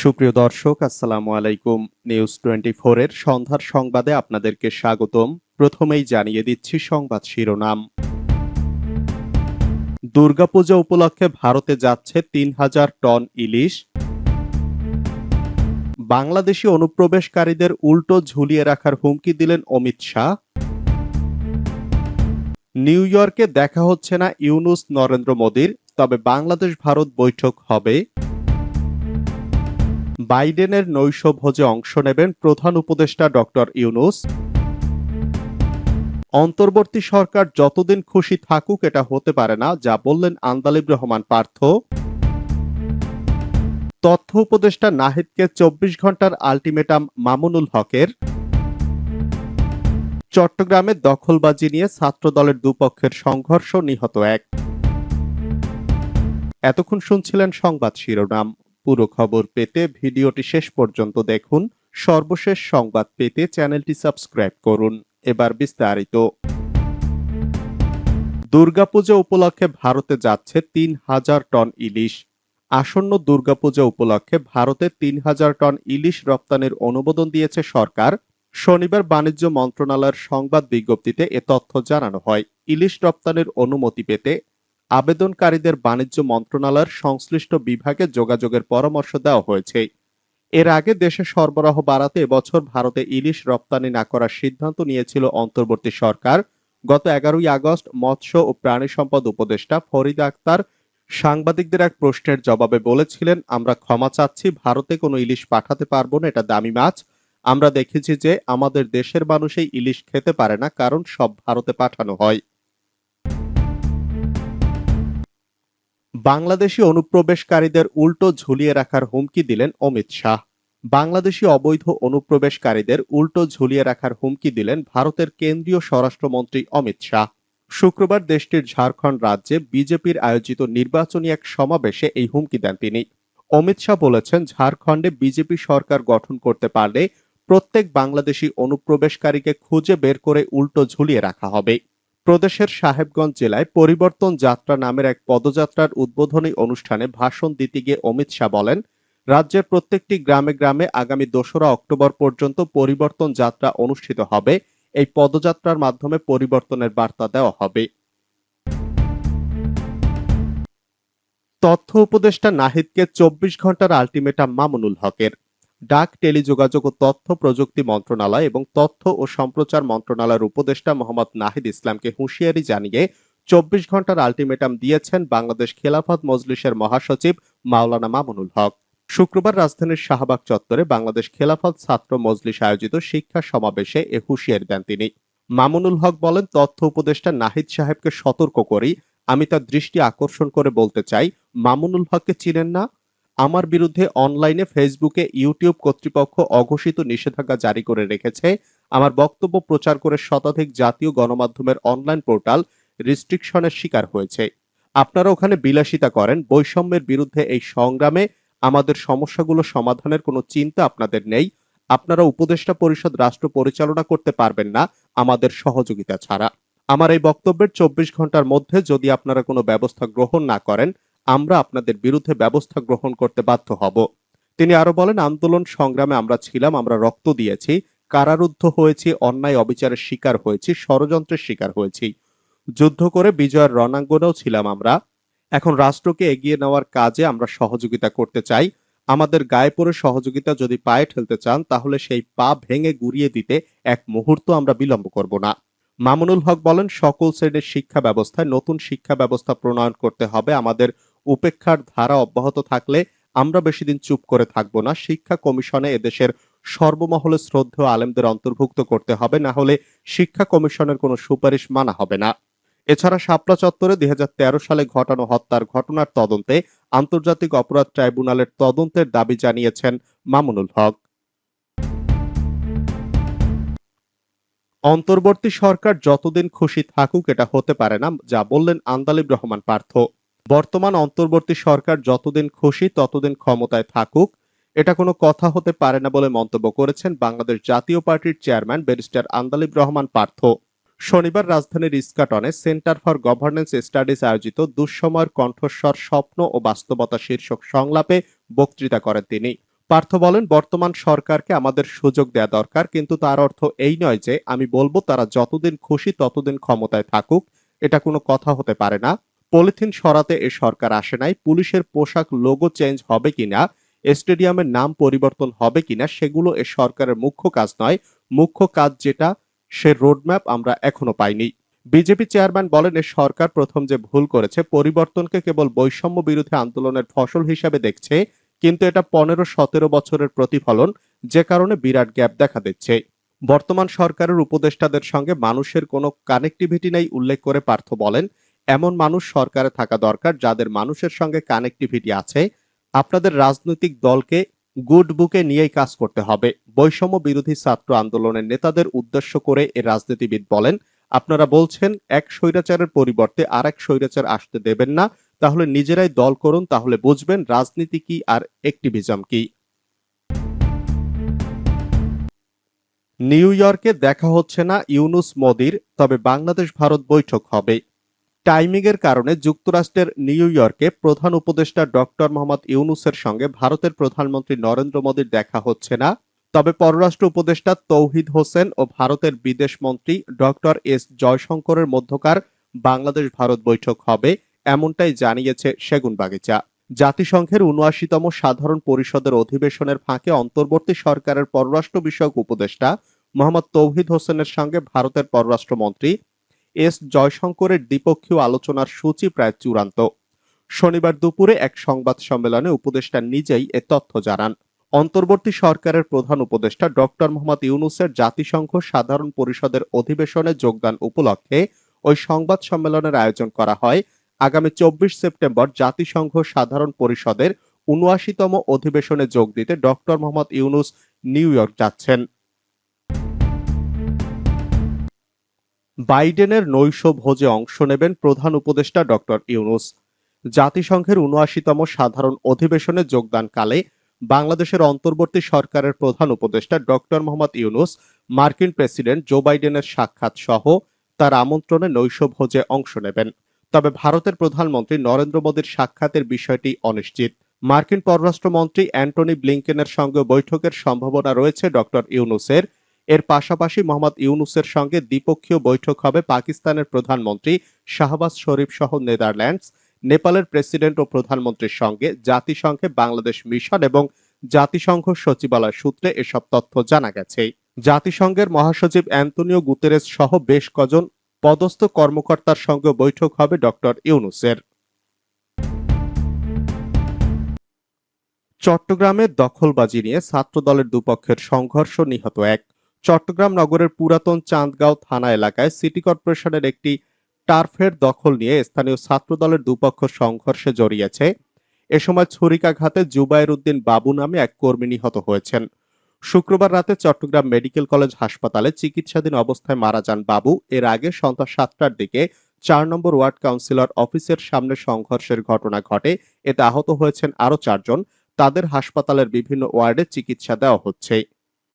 সুপ্রিয় দর্শক, আসসালামু আলাইকুম। নিউজ টোয়েন্টি এর সন্ধ্যার সংবাদে আপনাদেরকে স্বাগতম। প্রথমেই জানিয়ে দিচ্ছি সংবাদ শিরোনাম। দুর্গাপূজা উপলক্ষে ভারতে যাচ্ছে তিন হাজার টন ইলিশ। বাংলাদেশি অনুপ্রবেশকারীদের উল্টো ঝুলিয়ে রাখার হুমকি দিলেন অমিত শাহ। নিউ ইয়র্কে দেখা হচ্ছে না ইউনুস নরেন্দ্র মোদীর, তবে বাংলাদেশ ভারত বৈঠক হবে। বাইডেনের নৈশভোজে অংশ নেবেন প্রধান উপদেষ্টা ডক্টর ইউনুস। অন্তর্বর্তী সরকার যতদিন খুশি থাকুক, এটা হতে পারে না, যা বললেন আন্দালিব রহমান পার্থ। তথ্য উপদেষ্টা নাহিদকে চব্বিশ ঘণ্টার আলটিমেটাম মামুনুল হকের। চট্টগ্রামে দখলবাজি নিয়ে ছাত্র দলের দুপক্ষের সংঘর্ষ নিহত এক। এতক্ষণ শুনছিলেন সংবাদ শিরোনাম। পুরো খবর পেতে ভিডিওটি শেষ পর্যন্ত দেখুন। সর্বশেষ সংবাদ পেতে চ্যানেলটি সাবস্ক্রাইব করুন। এবার বিস্তারিত। দুর্গাপূজা উপলক্ষে ভারতে যাচ্ছে তিন হাজার টন ইলিশ। আসন্ন দুর্গাপূজা উপলক্ষে ভারতে তিন হাজার টন ইলিশ রপ্তানির অনুমোদন দিয়েছে সরকার। শনিবার বাণিজ্য মন্ত্রণালয়ের সংবাদ বিজ্ঞপ্তিতে এ তথ্য জানানো হয়। ইলিশ রপ্তানির অনুমতি পেতে আবেদনকারীদের বাণিজ্য মন্ত্রণালয়ের সংশ্লিষ্ট বিভাগে যোগাযোগের পরামর্শ দেওয়া হয়েছে। এর আগে দেশে সরবরাহ বাড়াতে এবছর ভারতে ইলিশ রপ্তানি না করার সিদ্ধান্ত নিয়েছিল অন্তর্বর্তী সরকার। গত এগারোই আগস্ট মৎস্য ও প্রাণী সম্পদ উপদেষ্টা ফরিদ আক্তার সাংবাদিকদের এক প্রশ্নের জবাবে বলেছিলেন, আমরা ক্ষমা চাচ্ছি, ভারতে কোনো ইলিশ পাঠাতে পারব না, এটা দামি মাছ। আমরা দেখেছি যে আমাদের দেশের মানুষই ইলিশ খেতে পারে না, কারণ সব ভারতে পাঠানো হয়। বাংলাদেশি অনুপ্রবেশকারীদের উল্টো ঝুলিয়ে রাখার হুমকি দিলেন অমিত শাহ। বাংলাদেশি অবৈধ অনুপ্রবেশকারীদের উল্টো ঝুলিয়ে রাখার হুমকি দিলেন ভারতের কেন্দ্রীয় স্বরাষ্ট্রমন্ত্রী অমিত শাহ। শুক্রবার দেশটির ঝাড়খণ্ড রাজ্যে বিজেপির আয়োজিত নির্বাচনী এক সমাবেশে এই হুমকি দেন তিনি। অমিত শাহ বলেছেন, ঝাড়খণ্ডে বিজেপি সরকার গঠন করতে পারলে প্রত্যেক বাংলাদেশি অনুপ্রবেশকারীকে খুঁজে বের করে উল্টো ঝুলিয়ে রাখা হবে। প্রদেশের সাহেবগঞ্জ জেলায় পরিবর্তন যাত্রা নামের এক পদযাত্রার উদ্বোধনী অনুষ্ঠানে ভাষণ দিতে গিয়ে অমিত শাহ বলেন, রাজ্যের প্রত্যেকটি গ্রামে গ্রামে আগামী দোসরা অক্টোবর পর্যন্ত পরিবর্তন যাত্রা অনুষ্ঠিত হবে। এই পদযাত্রার মাধ্যমে পরিবর্তনের বার্তা দেওয়া হবে। তথ্য উপদেষ্টা নাহিদকে চব্বিশ ঘণ্টার আলটিমেটাম মামুনুল হকের ডাক, টেলিযোগাযোগ ও তথ্য প্রযুক্তি মন্ত্রণালয় এবং তথ্য ও সম্প্রচার মন্ত্রণালয়ের উপদেষ্টা মোহাম্মদ নাহিদ ইসলামকে হুঁশিয়ারি জানিয়ে চব্বিশ ঘণ্টার আলটিমেটাম দিয়েছেন বাংলাদেশ খেলাফত মজলিসের মহাসচিব মাওলানা মামুনুল হক। শুক্রবার রাজধানীর শাহবাগ চত্বরে বাংলাদেশ খেলাফত ছাত্র মজলিস আয়োজিত শিক্ষা সমাবেশে এ হুঁশিয়ারি দেন তিনি। মামুনুল হক বলেন, তথ্য উপদেষ্টা নাহিদ সাহেবকে সতর্ক করি, আমি তার দৃষ্টি আকর্ষণ করে বলতে চাই, মামুনুল হককে চিনেন না? আমার বিরুদ্ধে অনলাইনে ফেসবুকে ইউটিউব কর্তৃপক্ষ অঘোষিত নিষেধাজ্ঞা জারি করে রেখেছে। আমার বক্তব্য প্রচার করে শতাধিক জাতীয় গণমাধ্যমের অনলাইন পোর্টাল রিস্ট্রিকশনের শিকার হয়েছে। আপনারা ওখানে বিলাসিতা করেন, বৈষম্যের বিরুদ্ধে এই সংগ্রামে আমাদের সমস্যাগুলো সমাধানের কোনো চিন্তা আপনাদের নেই। আপনারা উপদেষ্টা পরিষদ, রাষ্ট্র পরিচালনা করতে পারবেন না আমাদের সহযোগিতা ছাড়া। আমার এই বক্তব্যের চব্বিশ ঘণ্টার মধ্যে যদি আপনারা কোনো ব্যবস্থা গ্রহণ না করেন আমরা আপনাদের বিরুদ্ধে ব্যবস্থা গ্রহণ করতে বাধ্য হব। তিনি আরও বলেন, আন্দোলন সংগ্রামে আমরা ছিলাম, আমরা রক্ত দিয়েছি, কারারুদ্ধ হয়েছি, অন্যায় অবিচারের শিকার হয়েছি, ষড়যন্ত্রের শিকার হয়েছি। যুদ্ধ করে বিজয়ের রণাঙ্গনেও ছিলাম আমরা। এখন রাষ্ট্রকে এগিয়ে নেওয়ার কাজে আমরা সহযোগিতা করতে চাই। আমাদের গায়ে পড়ে সহযোগিতা যদি পায়ে ঠেলতে চান, তাহলে সেই পা ভেঙে গুড়িয়ে দিতে এক মুহূর্ত আমরা বিলম্ব করব না। মামুনুল হক বলেন, সকল শ্রেণির শিক্ষা ব্যবস্থায় নতুন শিক্ষা ব্যবস্থা প্রণয়ন করতে হবে। আমাদের উপেক্ষার ধারা অব্যাহত থাকলে আমরা বেশি দিন চুপ করে থাকব না। শিক্ষা কমিশনে এদেশের সর্বমহলে শ্রদ্ধেয় আলেমদের অন্তর্ভুক্ত করতে হবে, না হলে শিক্ষা কমিশনের কোনো সুপারিশ মানা হবে না। এছাড়া শাপলা চত্বরে দু হাজার তেরো সালে ঘটানো হত্যার ঘটনার তদন্তে আন্তর্জাতিক অপরাধ ট্রাইব্যুনালের তদন্তের দাবি জানিয়েছেন মামুনুল হক। অন্তর্বর্তী সরকার যতদিন খুশি থাকুক, এটা হতে পারে না, যা বললেন আন্দালিব রহমান পার্থ। বর্তমান অন্তর্বর্তী সরকার যতদিন খুশি, ততদিন ক্ষমতায় থাকুক। এটা কোনো কথা হতে পারে না বলে মন্তব্য করেছেন বাংলাদেশ জাতীয় পার্টির চেয়ারম্যান ব্যারিস্টার আন্দালিব রহমান পার্থ। শনিবার রাজধানীর ইস্কাটনে সেন্টার ফর গভর্নেন্স স্টাডিজ আয়োজিত দুঃসময়ের কণ্ঠস্বর, স্বপ্ন ও বাস্তবতা শীর্ষক সংলাপে বক্তৃতা করেন তিনি। পার্থ বলেন, বর্তমান সরকারকে আমাদের সুযোগ দেয়া দরকার, কিন্তু তার অর্থ এই নয় যে আমি বলব তারা যতদিন খুশি, ততদিন ক্ষমতায় থাকুক। এটা কোনো কথা হতে পারে না। পলিথিন সরাতে এ সরকার আসে নাই। পুলিশের পোশাক লোগো চেঞ্জ হবে কিনা, স্টেডিয়ামের নাম পরিবর্তন হবে কিনা, সেগুলো এ সরকারের মুখ্য কাজ নয়। মুখ্য কাজ যেটা, সে রোডম্যাপ আমরা এখনও পাইনি। বিজেপি চেয়ারম্যান বলেন, এ সরকার প্রথম যে ভুল করেছে, পরিবর্তনকে কেবল বৈষম্য বিরোধী আন্দোলনের ফসল হিসাবে দেখছে, কিন্তু এটা পনেরো সতেরো বছরের প্রতিফলন, যে কারণে বিরাট গ্যাপ দেখা দিচ্ছে। বর্তমান সরকারের উপদেষ্টাদের সঙ্গে মানুষের কোনো কানেক্টিভিটি নেই, উল্লেখ করে পার্থ বলেন। এমন মানুষ সরকারে থাকা দরকার যাদের মানুষের সঙ্গে কানেক্টিভিটি আছে। আপনাদের রাজনৈতিক দলকে গুড বুকে নিয়েই কাজ করতে হবে। বৈষম্য বিরোধী ছাত্র আন্দোলনের নেতাদের উদ্দেশ্য করে এ রাজনীতিবিদ বলেন, আপনারা বলছেন এক স্বৈরাচারের পরিবর্তে আর এক স্বৈরাচার আসতে দেবেন না, তাহলে নিজেরাই দল করুন, তাহলে বুঝবেন রাজনীতি কি আর একটিভিজম কি। নিউ ইয়র্কে দেখা হচ্ছে না ইউনুস মোদির, তবে বাংলাদেশ ভারত বৈঠক হবে। টাইমিং এর কারণে যুক্তরাষ্ট্রের নিউ ইয়র্কে প্রধান উপদেষ্টা ডক্টর মোহাম্মদ ইউনুসের সঙ্গে ভারতের প্রধানমন্ত্রী নরেন্দ্র মোদীর দেখা হচ্ছে না। তবে পররাষ্ট্র উপদেষ্টা তৌহিদ হোসেন ও ভারতের বিদেশ মন্ত্রী ডক্টর এস জয়শঙ্করের মধ্যকার বাংলাদেশ ভারত বৈঠক হবে এমনটাই জানিয়েছে সেগুনবাগিচা জাতিসংঘের উনআশিতম সাধারণ পরিষদের অধিবেশনের ফাঁকে অন্তর্বর্তী সরকারের পররাষ্ট্র বিষয়ক উপদেষ্টা মোহাম্মদ তৌহিদ হোসেনের সঙ্গে ভারতের পররাষ্ট্রমন্ত্রী এস জয়শঙ্করের দ্বিপক্ষীয় আলোচনার সূচি প্রায় চূড়ান্ত। শনিবার দুপুরে এক সংবাদ সম্মেলনে উপদেষ্টা নিজেই এ তথ্য জানান। অন্তর্বর্তী সরকারের প্রধান উপদেষ্টা ডক্টর মোহাম্মদ ইউনুসের জাতিসংঘ সাধারণ পরিষদের অধিবেশনে যোগদান উপলক্ষে ওই সংবাদ সম্মেলনের আয়োজন করা হয়। আগামী চব্বিশ সেপ্টেম্বর জাতিসংঘ সাধারণ পরিষদের উনআশিতম অধিবেশনে যোগ দিতে doctor Mohammad Yunus New York যাচ্ছেন। বাইডেনের নৈশ ভোজে অংশ নেবেন প্রধান উপদেষ্টা ডক্টর ইউনুস। জাতিসংঘের উনআশিতম সাধারণ অধিবেশনে যোগদানকালে বাংলাদেশের অন্তর্বর্তী সরকারের প্রধান উপদেষ্টা ডক্টর মোহাম্মদ ইউনুস, মার্কিন প্রেসিডেন্ট জো বাইডেনের সাক্ষাৎ সহ তার আমন্ত্রণে নৈশ ভোজে অংশ নেবেন। তবে ভারতের প্রধানমন্ত্রী নরেন্দ্র মোদীর সাক্ষাতের বিষয়টি অনিশ্চিত। মার্কিন পররাষ্ট্রমন্ত্রী অ্যান্টনি ব্লিংকেনের সঙ্গে বৈঠকের সম্ভাবনা রয়েছে ডক্টর ইউনুসের। এর পাশাপাশি মোহাম্মদ ইউনুসের সঙ্গে দ্বিপক্ষীয় বৈঠক হবে পাকিস্তানের প্রধানমন্ত্রী শাহবাজ শরীফ সহ নেদারল্যান্ডস, নেপালের প্রেসিডেন্ট ও প্রধানমন্ত্রীর সঙ্গে জাতিসংঘে বাংলাদেশ মিশন এবং জাতিসংঘ সচিবালয় সূত্রে এসব তথ্য জানা গেছে। জাতিসংঘের মহাসচিব অ্যান্তনিও গুতেরেস সহ বেশ কজন পদস্থ কর্মকর্তার সঙ্গে বৈঠক হবে ডক্টর ইউনুসের। চট্টগ্রামে দখলবাজি নিয়ে ছাত্রদলের দুপক্ষের সংঘর্ষ নিহত এক। চট্টগ্রাম নগরের পুরাতন চাঁদগাঁও থানা এলাকায় সিটি কর্পোরেশনের একটি টার্ফের দখল নিয়ে স্থানীয় ছাত্রদলের দুপক্ষ সংঘর্ষে জড়িয়েছে। এ সময় ছুরিকাঘাতে জুবাইর উদ্দিন বাবু নামে এক কর্মী নিহত হয়েছেন। শুক্রবার রাতে চট্টগ্রাম মেডিকেল কলেজ হাসপাতালে চিকিৎসাধীন অবস্থায় মারা যান বাবু। এর আগে সন্ধ্যা সাতটার দিকে চার নম্বর ওয়ার্ড কাউন্সিলর অফিসের সামনে সংঘর্ষের ঘটনা ঘটে। এতে আহত হয়েছেন আরও চারজন। তাদের হাসপাতালের বিভিন্ন ওয়ার্ডে চিকিৎসা দেওয়া হচ্ছে।